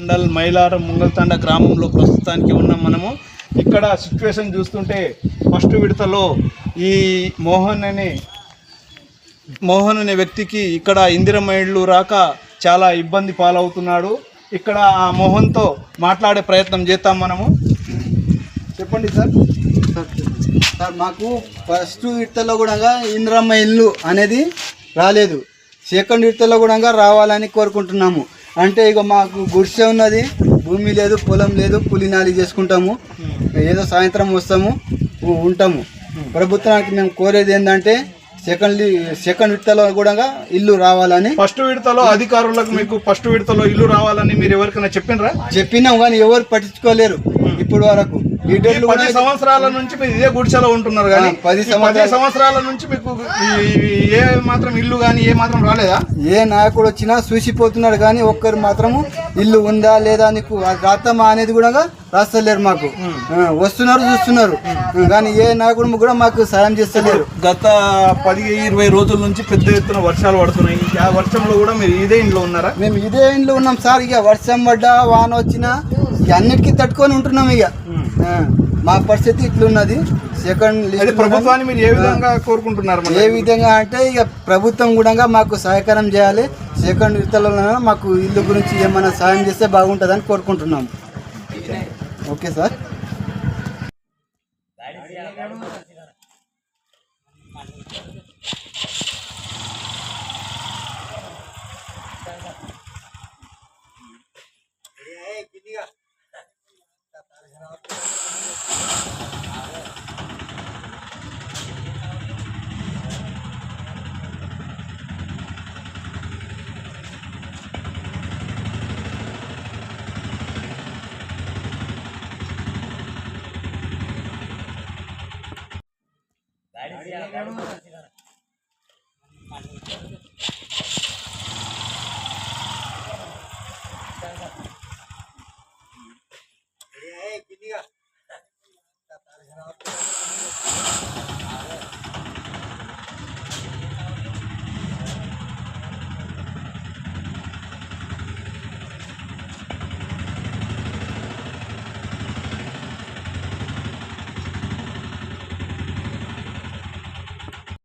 మండల్ మైలారం ముంగల్తండ గ్రామంలో ప్రస్తుతానికి ఉన్నాం మనము. ఇక్కడ సిచ్యువేషన్ చూస్తుంటే ఫస్ట్ విడతలో ఈ మోహన్ అనే మోహన్ అనే వ్యక్తికి ఇక్కడ ఇందిరమ్మ ఇళ్ళు రాక చాలా ఇబ్బంది పాలవుతున్నాడు. ఇక్కడ ఆ మోహన్తో మాట్లాడే ప్రయత్నం చేద్దాం మనము. చెప్పండి సార్. సార్ మాకు ఫస్ట్ విడతలో కూడా ఇందిరమ్మ ఇల్లు అనేది రాలేదు. సెకండ్ విడతలో కూడా రావాలని కోరుకుంటున్నాము. అంటే ఇక మాకు గుడిసె ఉన్నది భూమి లేదు పొలం లేదు కూలినాలి చేసుకుంటాము. ఏదో సాయంత్రం వస్తాము ఉంటాము. ప్రభుత్వానికి మేము కోరేది ఏంటంటే సెకండ్ సెకండ్ విడతలో కూడా ఇల్లు రావాలని. ఫస్ట్ విడతలో అధికారులకు మీకు ఫస్ట్ విడతలో ఇల్లు రావాలని మీరు ఎవరికైనా చెప్పినరా? చెప్పినాం కానీ ఎవరు పట్టించుకోలేరు. ఇప్పుడు వరకు. పది సంవత్సరాల నుంచి మీరు ఇదే గుడిసెలో ఉంటున్నారు కానీ పది సంవత్సరాలు- నుంచి మీకు ఏ మాత్రం ఇల్లు కానీ ఏ మాత్రం రాలేదా? ఏ నాయకుడు వచ్చినా చూసిపోతున్నాడు కానీ ఒక్కరు మాత్రము ఇల్లు ఉందా లేదా నీకు అది రాస్తామా అనేది కూడా రాస్తలేరు మాకు. వస్తున్నారు చూస్తున్నారు. కానీ ఏ నాయకుడు కూడా మాకు సాయం చేస్తలేరు. గత పది ఇరవై రోజుల నుంచి పెద్ద ఎత్తున వర్షాలు పడుతున్నాయి. ఆ వర్షంలో కూడా మీరు ఇదే ఇంట్లో ఉన్నారా? మేము ఇదే ఇంట్లో ఉన్నాం సార్. ఇక వర్షం పడ్డా వాన వచ్చినా అన్నిటికీ తట్టుకొని ఉంటున్నాం ఇక. మా పరిస్థితి ఇట్లున్నది. సెకండ్ ప్రభుత్వాన్ని ఏ విధంగా కోరుకుంటున్నారు ఏ విధంగా అంటే ఇక ప్రభుత్వం కూడా మాకు సహకారం చేయాలి. సెకండ్ విడతలలో మాకు ఇల్లు గురించి ఏమైనా సాయం చేస్తే బాగుంటుందని కోరుకుంటున్నాం. Okay sir. Yeah. कितनी का